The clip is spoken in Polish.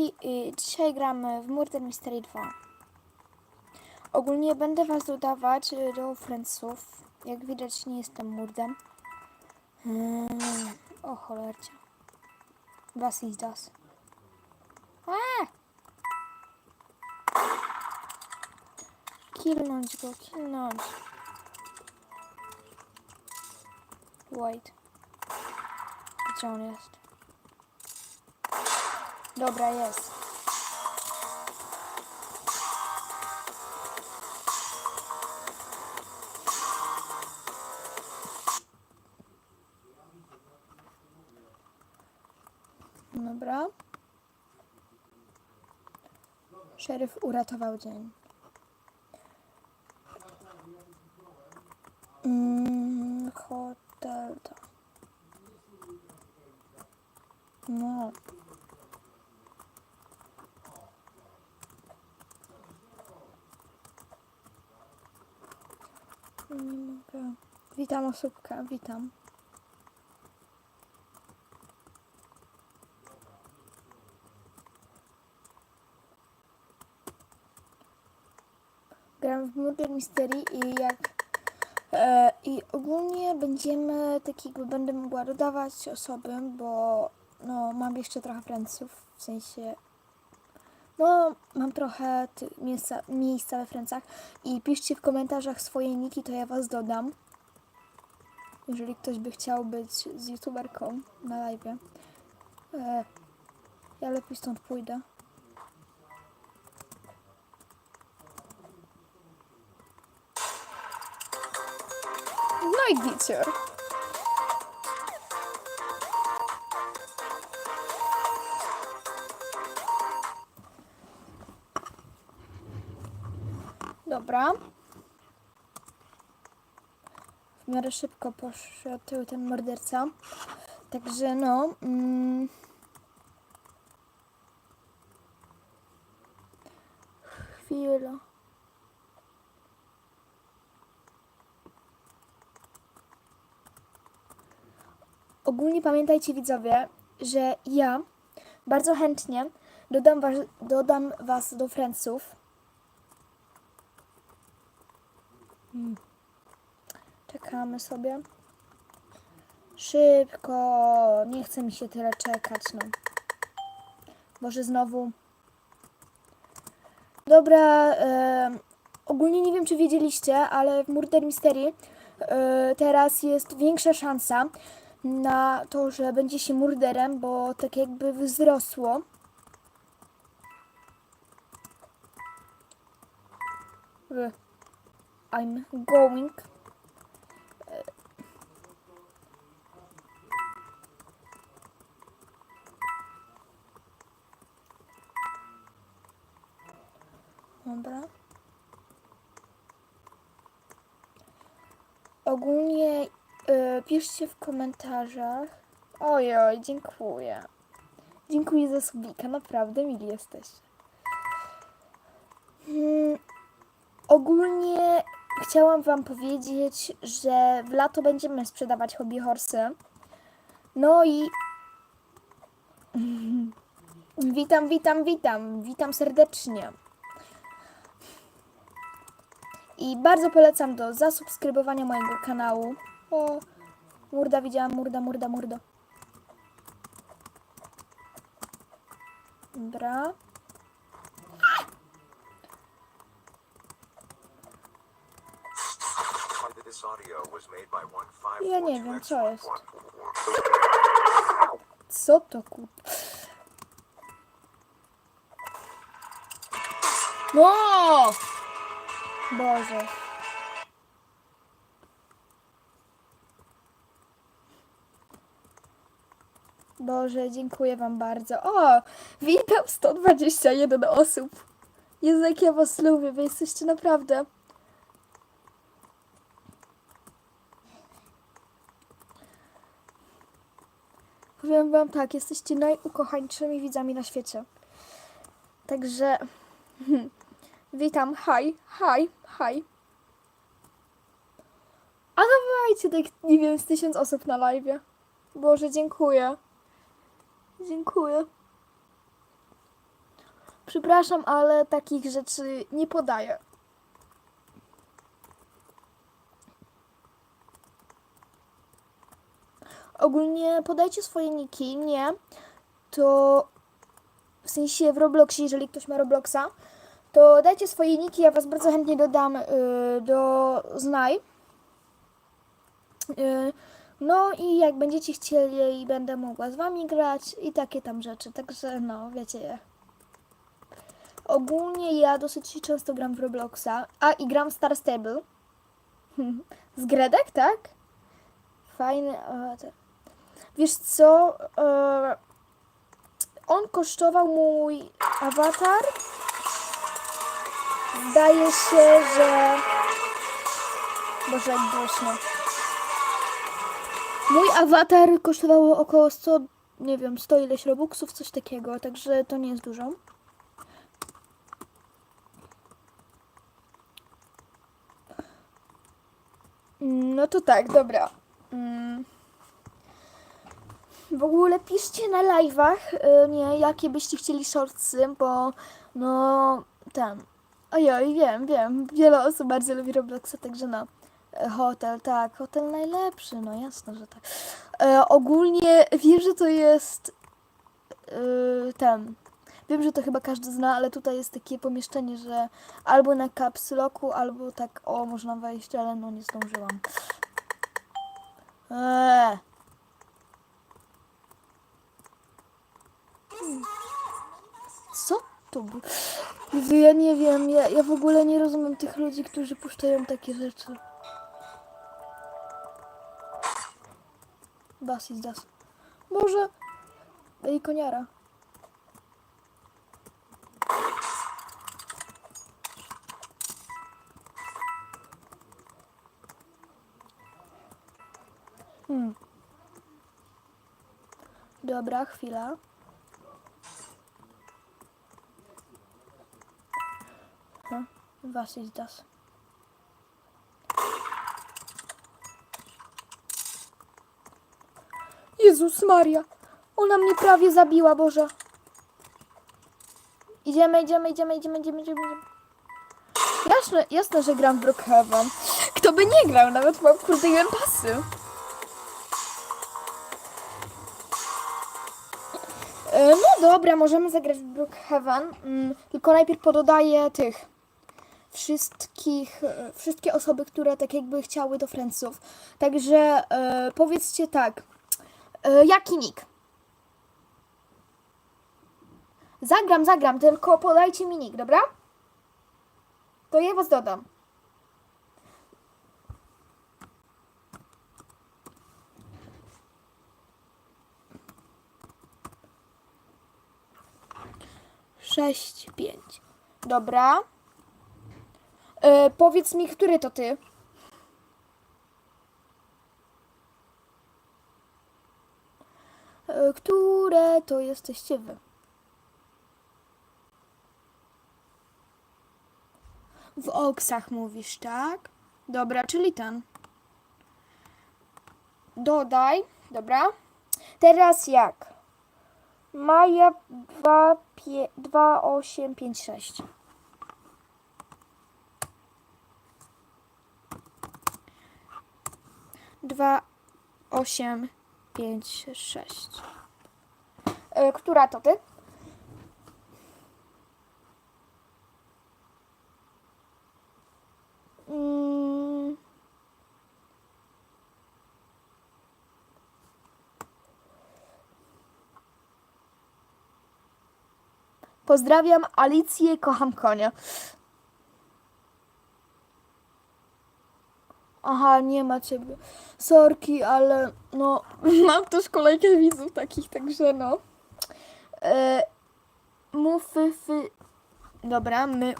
chłopaki, y, dzisiaj gramy w Murder Mystery 2. Ogólnie będę was dodawać y, do friendsów. Jak widać nie jestem murdem. Hmm, o cholercie. Was is das. Kilnąć go, kilnąć. Wait. Gdzie on jest? Dobra, jest. Dobra. Szeryf uratował dzień. Mm, hotel to. No. Nie mogę. Witam osóbka, witam. Gram w Murder Mystery i jak e, i ogólnie będziemy tak jakby będę mogła dodawać osoby, bo no mam jeszcze trochę friendsów, w sensie no mam trochę miejsca, miejsca we friendsach i piszcie w komentarzach swoje niki, to ja was dodam. Jeżeli ktoś by chciał być z youtuberką na live. E, ja lepiej stąd pójdę. No i gicior. Dobra. W miarę szybko poszedł ten morderca. Także no. Mm, chwila. Ogólnie pamiętajcie widzowie, że ja bardzo chętnie dodam was, dodam was do friendsów. Mm. Czekamy sobie. Szybko. Nie chce mi się tyle czekać, no. Może znowu. Dobra. em, ogólnie nie wiem, czy wiedzieliście, ale w Murder Mystery e, teraz jest większa szansa na to, że będzie się murderem, bo tak jakby wzrosło. Y, I'm going. Ogólnie y, piszcie w komentarzach. Ojoj, dziękuję. Dziękuję za subika, naprawdę mili jesteście. Hmm, ogólnie chciałam wam powiedzieć, że w lato będziemy sprzedawać hobby horsy. No i witam, witam, witam, witam serdecznie. I bardzo polecam do zasubskrybowania mojego kanału. O, murda widziałam, murda, murda, murda. Dobra. Ja nie wiem, co jest. Co to kur... No! Boże. Boże, dziękuję wam bardzo. O! Witam 121 osób. Jezu, jak ja was lubię, wy jesteście naprawdę... Powiem wam tak, jesteście najukochańszymi widzami na świecie. Także witam, hi, hi, hi. A dawajcie tak, nie wiem, z tysiąc osób na live. Boże, dziękuję. Dziękuję. Przepraszam, ale takich rzeczy nie podaję. Ogólnie podajcie swoje niki, nie? To w sensie w Robloxie, jeżeli ktoś ma Robloxa, to dajcie swoje niki, ja was bardzo chętnie dodam y, do znaj. Y, no i jak będziecie chcieli, będę mogła z wami grać i takie tam rzeczy, także no, wiecie. Ogólnie ja dosyć często gram w Robloxa, a i gram Star Stable. Z Gredek, tak? Fajny awatar. Wiesz co? E, on kosztował mój awatar. Zdaje się, że. Boże, jak głośno. Mój awatar kosztował około 100, nie wiem, 100 ileś robuxów, coś takiego, także to nie jest dużo. No to tak, dobra. Mm. W ogóle piszcie na live'ach, y, nie, jakie byście chcieli shortsy, bo no ten. Ojoj, wiem, wiem. Wiele osób bardzo lubi Robloxa, także no. E, Hotel, tak, hotel najlepszy, no jasne, że tak. E, ogólnie wiem, że to jest y, ten. Wiem, że to chyba każdy zna, ale tutaj jest takie pomieszczenie, że albo na caps locku, albo tak, o, można wejść, ale no nie zdążyłam. Eee. Co to Ja nie wiem, ja, ja w ogóle nie rozumiem tych ludzi, którzy puszczają takie rzeczy. Das is das. Może... Ej, koniara. Hmm. Dobra, chwila. No, was ist das? Jezus Maria! Ona mnie prawie zabiła, Boże. Idziemy, idziemy, idziemy, idziemy, idziemy, idziemy. Jasne, jasne, że gram w Brookhaven. Kto by nie grał, nawet mam kurde jeden pasy. E, No dobra, możemy zagrać w Brookhaven, mm, tylko najpierw pododaję tych wszystkich, e, wszystkie osoby, które tak jakby chciały do Friendsów. Także e, powiedzcie tak, e, jaki nick? Zagram, zagram, tylko podajcie mi nick, dobra? To ja was dodam. Sześć, pięć. Dobra. E, powiedz mi, który to ty? E, które to jesteście wy? W oksach mówisz, tak? Dobra, czyli ten. Dodaj, dobra. Teraz jak? Maja 2, 2 8, 5, 6. Dwa, osiem, pięć, sześć. E, która to ty? Mm. Pozdrawiam Alicję, kocham konia. Aha, nie ma ciebie. Sorki, ale no, mam też kolejkę widzów takich, także no. E, mufy, fy... Dobra, my